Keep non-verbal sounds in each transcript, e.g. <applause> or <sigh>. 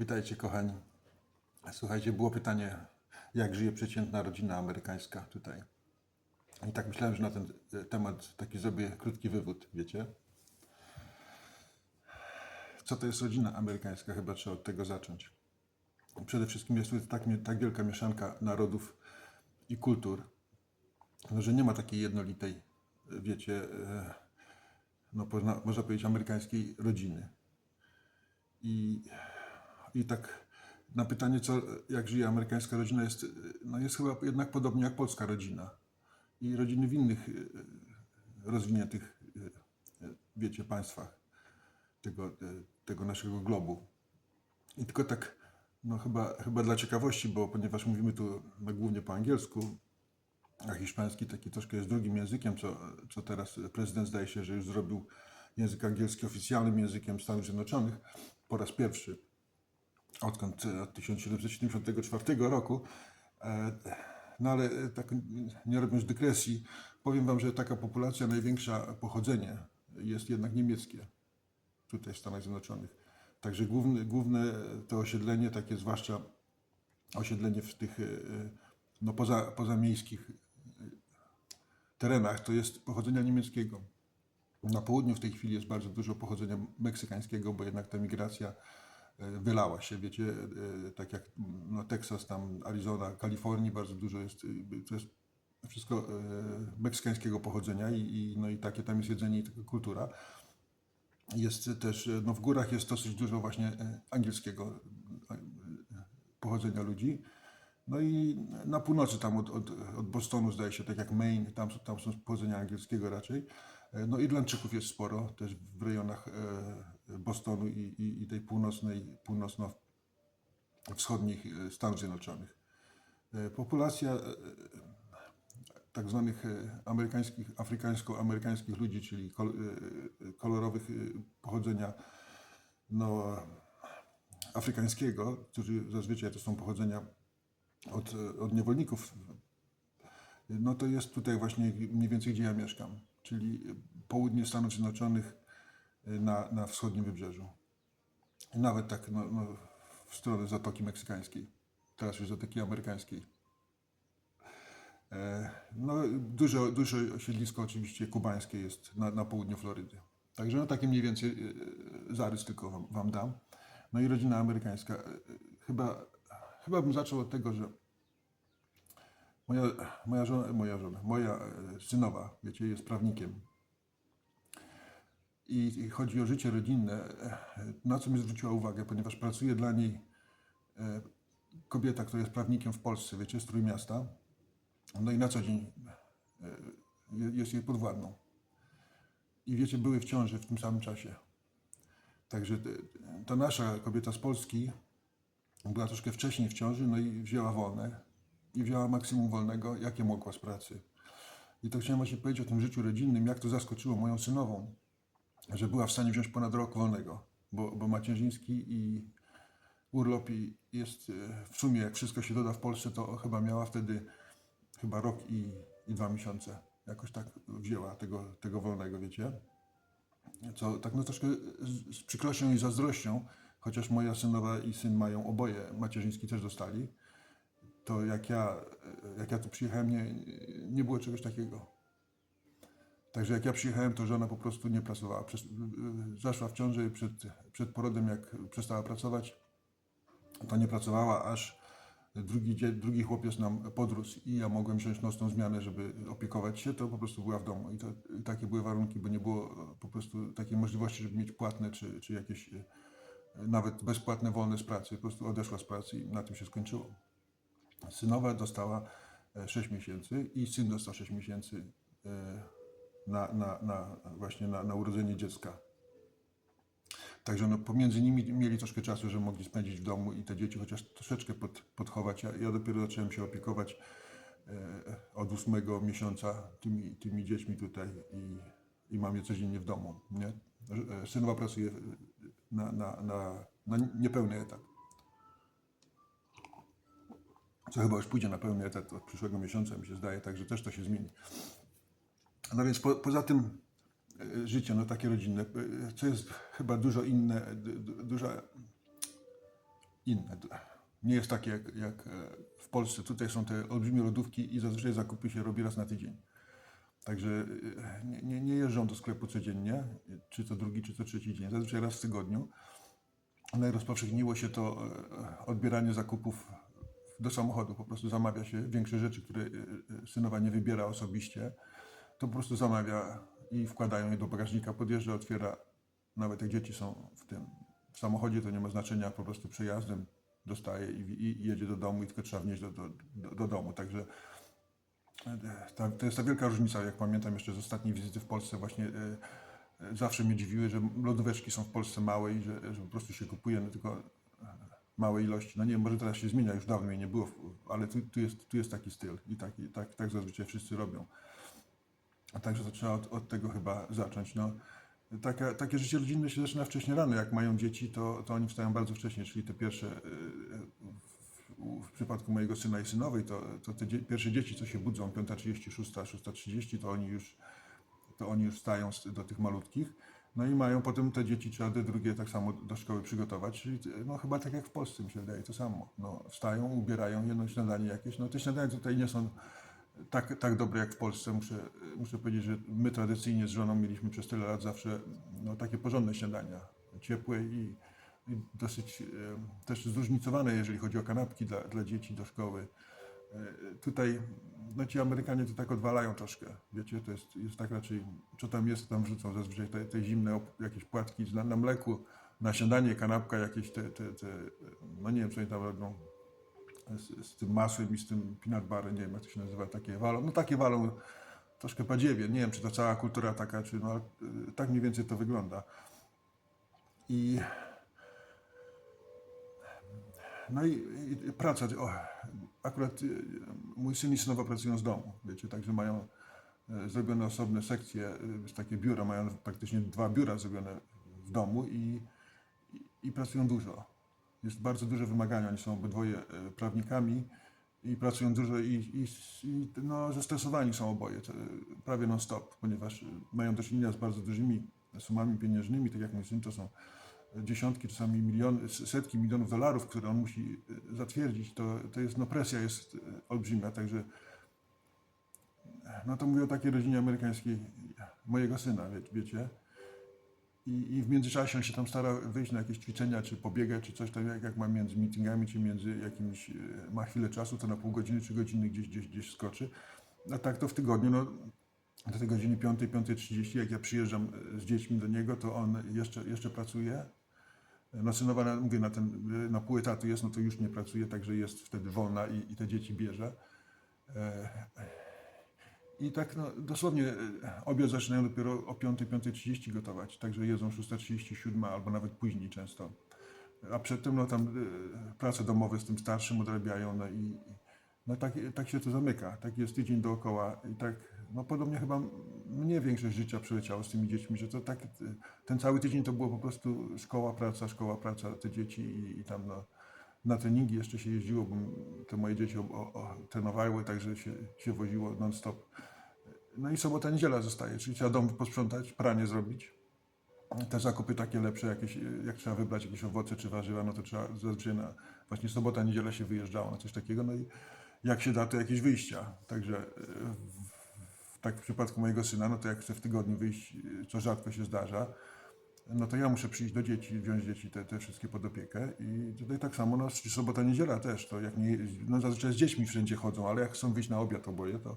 Witajcie kochani. Słuchajcie, było pytanie, jak żyje przeciętna rodzina amerykańska tutaj. I tak myślałem, że na ten temat taki zrobię krótki wywód, wiecie. Co to jest rodzina amerykańska? Chyba trzeba od tego zacząć. Przede wszystkim jest tutaj tak, tak wielka mieszanka narodów i kultur, no, że nie ma takiej jednolitej, wiecie, e, no, można, można powiedzieć, amerykańskiej rodziny. I i tak na pytanie, co, jak żyje amerykańska rodzina, jest, no jest chyba jednak podobnie jak polska rodzina. I rodziny w innych e, rozwiniętych, e, wiecie, państwach tego, e, tego naszego globu. I tylko tak, no chyba, chyba dla ciekawości, bo ponieważ mówimy tu no, głównie po angielsku, a hiszpański taki troszkę jest drugim językiem, co, co teraz prezydent zdaje się, że już zrobił język angielski oficjalnym językiem Stanów Zjednoczonych po raz pierwszy odkąd e, od 1774 roku. E, No ale e, tak nie robiąc dygresji, powiem Wam, że taka populacja największa pochodzenie jest jednak niemieckie tutaj w Stanach Zjednoczonych. Także główne, główne to osiedlenie, takie zwłaszcza osiedlenie w tych no, poza, pozamiejskich terenach, to jest pochodzenia niemieckiego. Na południu w tej chwili jest bardzo dużo pochodzenia meksykańskiego, bo jednak ta migracja wylała się, wiecie, e, tak jak no, Teksas, tam Arizona, Kalifornii bardzo dużo jest, e, to jest wszystko e, meksykańskiego pochodzenia i, i, no, i takie tam jest jedzenie i taka kultura. Jest też, e, no w górach jest dosyć dużo właśnie angielskiego pochodzenia ludzi. No i na północy tam od, od, od Bostonu zdaje się, tak jak Maine, tam, tam są pochodzenia angielskiego raczej. No Irlandczyków jest sporo, też w rejonach Bostonu i, i, i tej północnej, północno-wschodnich e, Stanów Zjednoczonych. E, Populacja e, tak zwanych amerykańskich, afrykańsko-amerykańskich ludzi, czyli kol, kolorowych pochodzenia no, afrykańskiego, którzy zazwyczaj to są pochodzenia od, od niewolników, no to jest tutaj właśnie mniej więcej, gdzie ja mieszkam, czyli południe Stanów Zjednoczonych na, na wschodnim wybrzeżu. Nawet tak no, no, w stronę Zatoki Meksykańskiej, teraz już Zatoki Amerykańskiej. E, No, duże, duże siedlisko oczywiście kubańskie jest na, na południu Florydy. Także no, taki mniej więcej e, zarys tylko wam, wam dam. No i rodzina amerykańska. E, Chyba, chyba bym zaczął od tego, że moja, moja żona, moja żona, moja e, synowa, wiecie, jest prawnikiem. I, chodzi o życie rodzinne, na co mi zwróciła uwagę, ponieważ pracuje dla niej e, kobieta, która jest prawnikiem w Polsce, wiecie, z Trójmiasta. No i na co dzień e, je- jest jej podwładną. I wiecie, były w ciąży w tym samym czasie. Także ta nasza kobieta z Polski była troszkę wcześniej w ciąży, no i wzięła wolne. I wzięła maksimum wolnego, jakie mogła z pracy. I to chciałem właśnie powiedzieć o tym życiu rodzinnym, jak to zaskoczyło moją synową, że była w stanie wziąć ponad rok wolnego, bo, bo macierzyński i urlop i jest e, w sumie, jak wszystko się doda w Polsce, to chyba miała wtedy chyba rok i, i dwa miesiące. Jakoś tak wzięła tego, tego wolnego, wiecie. Co tak no troszkę z, z przykrością i zazdrością, chociaż moja synowa i syn mają oboje, macierzyński też dostali, to jak ja, jak ja tu przyjechałem, nie, nie było czegoś takiego. Także jak ja przyjechałem, to żona po prostu nie pracowała. Przez, zaszła w ciąży i przed, przed porodem, jak przestała pracować, to nie pracowała, aż drugi, drugi chłopiec nam podrósł i ja mogłem wziąć nocną zmianę, żeby opiekować się, to po prostu była w domu. I, to, i takie były warunki, bo nie było e, po prostu takiej możliwości, żeby mieć płatne czy, czy jakieś e, nawet bezpłatne wolne z pracy. Po prostu odeszła z pracy i na tym się skończyło. Synowa dostała 6 miesięcy i syn dostał 6 miesięcy e, na, na, na, właśnie na, na urodzenie dziecka. Także no, pomiędzy nimi mieli troszkę czasu, że mogli spędzić w domu i te dzieci chociaż troszeczkę pod, podchować. Ja, ja dopiero zacząłem się opiekować e, od ósmego miesiąca tymi, tymi dziećmi tutaj i, i mam je codziennie w domu. Nie? E, Synowa pracuje na, na, na, na niepełny etat. Co chyba już pójdzie na pełny etat od przyszłego miesiąca, mi się zdaje, także też to się zmieni. No więc po, poza tym e, życie, no takie rodzinne, e, co jest chyba dużo inne, du- du- duża inne. Nie jest takie jak, jak e, w Polsce. Tutaj są te olbrzymie lodówki i zazwyczaj zakupy się robi raz na tydzień. Także nie, nie, nie jeżdżą do sklepu codziennie, czy co drugi, czy co trzeci dzień, zazwyczaj raz w tygodniu. Najrozpowszechniło się to odbieranie zakupów do samochodu. Po prostu zamawia się większe rzeczy, które synowa nie wybiera osobiście. To po prostu zamawia i wkładają je do bagażnika, podjeżdża, otwiera. Nawet jak dzieci są w tym w samochodzie, to nie ma znaczenia, po prostu przejazdem dostaje i, i, jedzie do domu i tylko trzeba wnieść do, do, do, do domu. Także e, ta, to jest ta wielka różnica, jak pamiętam jeszcze z ostatniej wizyty w Polsce, właśnie e, e, zawsze mnie dziwiły, że lodóweczki są w Polsce małe i że, że po prostu się kupuje no, tylko małe ilości. No nie może teraz się zmienia, już dawno jej nie było, ale tu, tu, jest, tu jest taki styl i taki, tak, tak zazwyczaj wszyscy robią. A Także to trzeba od, od tego chyba zacząć. No, takie, takie życie rodzinne się zaczyna wcześniej rano. Jak mają dzieci, to, to oni wstają bardzo wcześnie, czyli te pierwsze, e, w, w przypadku mojego syna i synowej, to, to te dzie, pierwsze dzieci, co się budzą 5.30, 6, 6.30, to oni już to oni już wstają z- do tych malutkich. No i mają potem te dzieci, trzeba te drugie tak samo do szkoły przygotować. Czyli no chyba tak jak w Polsce mi się wydaje, to samo. No, wstają, ubierają jedno śniadanie jakieś. No te śniadania tutaj nie są tak, tak dobre jak w Polsce. Muszę, muszę powiedzieć, że my tradycyjnie z żoną mieliśmy przez tyle lat zawsze no, takie porządne śniadania. Ciepłe i, i dosyć e, też zróżnicowane, jeżeli chodzi o kanapki dla, dla dzieci do szkoły. E, Tutaj no ci Amerykanie to tak odwalają troszkę, wiecie, to jest, jest tak raczej, co tam jest, tam wrzucą zazwyczaj te, te zimne jakieś płatki na, na mleku, na śniadanie, kanapka jakieś te, te, te, no nie wiem, co oni tam robią, z, z tym masłem i z tym peanut nie wiem jak to się nazywa, takie walą, no takie walą troszkę badziewie, nie wiem czy to cała kultura taka, czy no, y, tak mniej więcej to wygląda. I no i, i praca, o, akurat y, mój syn i synowa pracują z domu, wiecie, także mają e, zrobione osobne sekcje, y, takie biura, mają praktycznie dwa biura zrobione w domu i, i, i pracują dużo. Jest bardzo duże wymagania, oni są obydwoje e, prawnikami i pracują dużo i, i, i no, zestresowani są oboje, prawie non-stop, ponieważ e, mają do czynienia z bardzo dużymi sumami pieniężnymi, tak jak mój syn, to są dziesiątki, czasami miliony, setki milionów dolarów, które on musi e, zatwierdzić, to, to jest, no presja jest olbrzymia, także no to mówię o takiej rodzinie amerykańskiej mojego syna, wie, wiecie. I, I w międzyczasie on się tam stara wyjść na jakieś ćwiczenia, czy pobiegać, czy coś tam, jak, jak ma między meetingami, czy między jakimś, e, ma chwilę czasu, to na pół godziny, czy godziny gdzieś, gdzieś, gdzieś skoczy. A tak to w tygodniu, no do tej godziny 5, 5.30, jak ja przyjeżdżam e, z dziećmi do niego, to on jeszcze, jeszcze pracuje. No synowa, na- mówię, na, ten, na pół etatu jest, no to już nie pracuje, także jest wtedy wolna i, i te dzieci bierze. E, I tak no, dosłownie e, obiad zaczynają dopiero o 5, 5.30 gotować, także jedzą 6.30, 7 albo nawet później często. A przedtem no tam e, prace domowe z tym starszym odrabiają, no i no tak, tak się to zamyka, tak jest tydzień dookoła i tak, no podobnie chyba mnie większość życia przeleciało z tymi dziećmi, że to tak, e, ten cały tydzień to było po prostu szkoła, praca, szkoła, praca, te dzieci i, i tam no, na treningi jeszcze się jeździło, bo te moje dzieci o, o, trenowały, także się, się woziło non-stop. No i sobota, niedziela zostaje, czyli trzeba dom posprzątać, pranie zrobić. Te zakupy takie lepsze, jakieś, jak trzeba wybrać jakieś owoce czy warzywa, no to trzeba zazwyczaj na właśnie sobota, niedziela się wyjeżdżało na coś takiego, no i jak się da, to jakieś wyjścia. Także w, tak w przypadku mojego syna, no to jak chcę w tygodniu wyjść, co rzadko się zdarza, no to ja muszę przyjść do dzieci, wziąć dzieci te, te wszystkie pod opiekę i tutaj tak samo, no sobota, niedziela też, to jak nie, no zazwyczaj z dziećmi wszędzie chodzą, ale jak chcą wyjść na obiad oboje, to,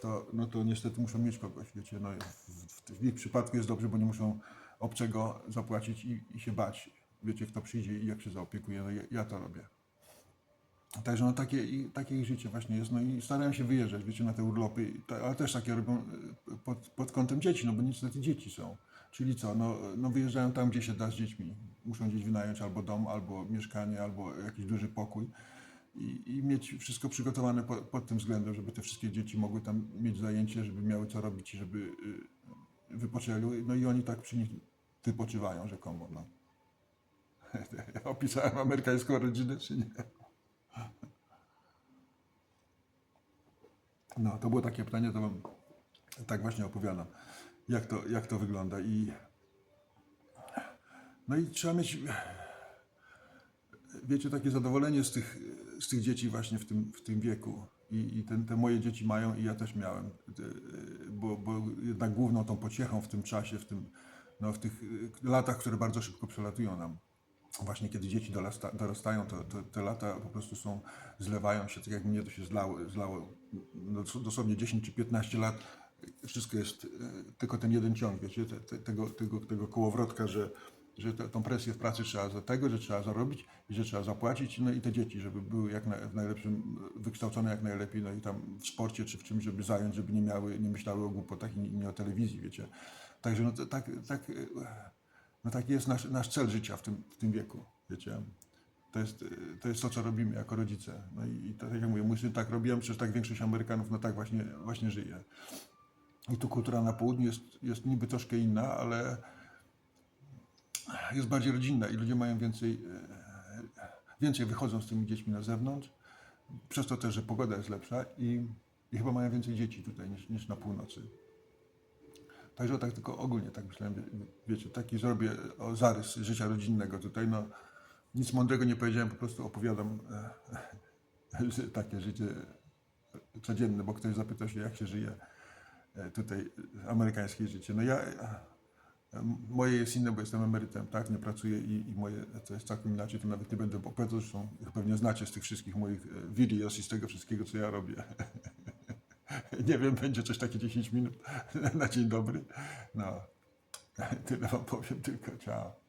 to, no to niestety muszą mieć kogoś, wiecie, no w, w, ich przypadku jest dobrze, bo nie muszą obcego zapłacić i, i się bać, wiecie, kto przyjdzie i jak się zaopiekuje, no ja, ja to robię. Także no takie, i, takie ich życie właśnie jest, no i starają się wyjeżdżać, wiecie, na te urlopy, ale też takie robią y, pod, pod kątem dzieci, no bo niestety dzieci są. Czyli co, no, no wyjeżdżają tam, gdzie się da z dziećmi. Muszą gdzieś wynająć albo dom, albo mieszkanie, albo jakiś duży pokój i, i mieć wszystko przygotowane po, pod tym względem, żeby te wszystkie dzieci mogły tam mieć zajęcie, żeby miały co robić i żeby y, wypoczęły. No i oni tak przy nich wypoczywają rzekomo. No. <laughs> Ja opisałem amerykańską rodzinę, czy nie? No, to było takie pytanie, to wam tak właśnie opowiadam, jak to, jak to wygląda. I, no i trzeba mieć wiecie, takie zadowolenie z tych, z tych dzieci właśnie w tym, w tym wieku. I, i ten, te moje dzieci mają i ja też miałem. Bo, bo jednak główną tą pociechą w tym czasie, w, tym, no, w tych y, latach, które bardzo szybko przelatują nam, właśnie kiedy dzieci dorasta, dorastają, to, to te lata po prostu są, zlewają się, tak jak mnie to się zlało, zlało no, dosłownie 10 czy 15 lat, wszystko jest e, tylko ten jeden ciąg, wiecie, te, te, tego, tego, tego kołowrotka, że, że te, tą presję w pracy trzeba za tego, że trzeba zarobić i że trzeba zapłacić, no i te dzieci, żeby były jak na, w najlepszym, wykształcone jak najlepiej, no i tam w sporcie czy w czymś, żeby zająć, żeby nie miały, nie myślały o głupotach i nie, nie o telewizji, wiecie. Także no to, tak, tak, no taki jest nasz, nasz cel życia w tym, w tym wieku, wiecie. To jest, to jest to, co robimy jako rodzice. No i, i tak jak mówię, mój syn tak robi, a przecież tak większość Amerykanów no tak właśnie, właśnie żyje. I tu kultura na południu jest, jest niby troszkę inna, ale jest bardziej rodzinna i ludzie mają więcej, e, więcej wychodzą z tymi dziećmi na zewnątrz, przez to też, że pogoda jest lepsza i, i chyba mają więcej dzieci tutaj niż, niż na północy. Także tak tylko ogólnie tak myślałem, wie- wiecie, taki zrobię o, zarys życia rodzinnego tutaj, no nic mądrego nie powiedziałem, po prostu opowiadam e, <laughs> takie życie codzienne, bo ktoś zapytał się, jak się żyje e, tutaj e, amerykańskie życie. No ja, moje jest inne, bo jestem emerytem, tak, nie pracuję i, i moje to jest całkiem inaczej, to nawet nie będę opowiadał, zresztą pewnie znacie z tych wszystkich moich e, videos i z tego wszystkiego, co ja robię. <laughs> Nie wiem, będzie coś takie 10 minut <laughs> na dzień dobry. No, <laughs> tyle wam powiem tylko. Ciao.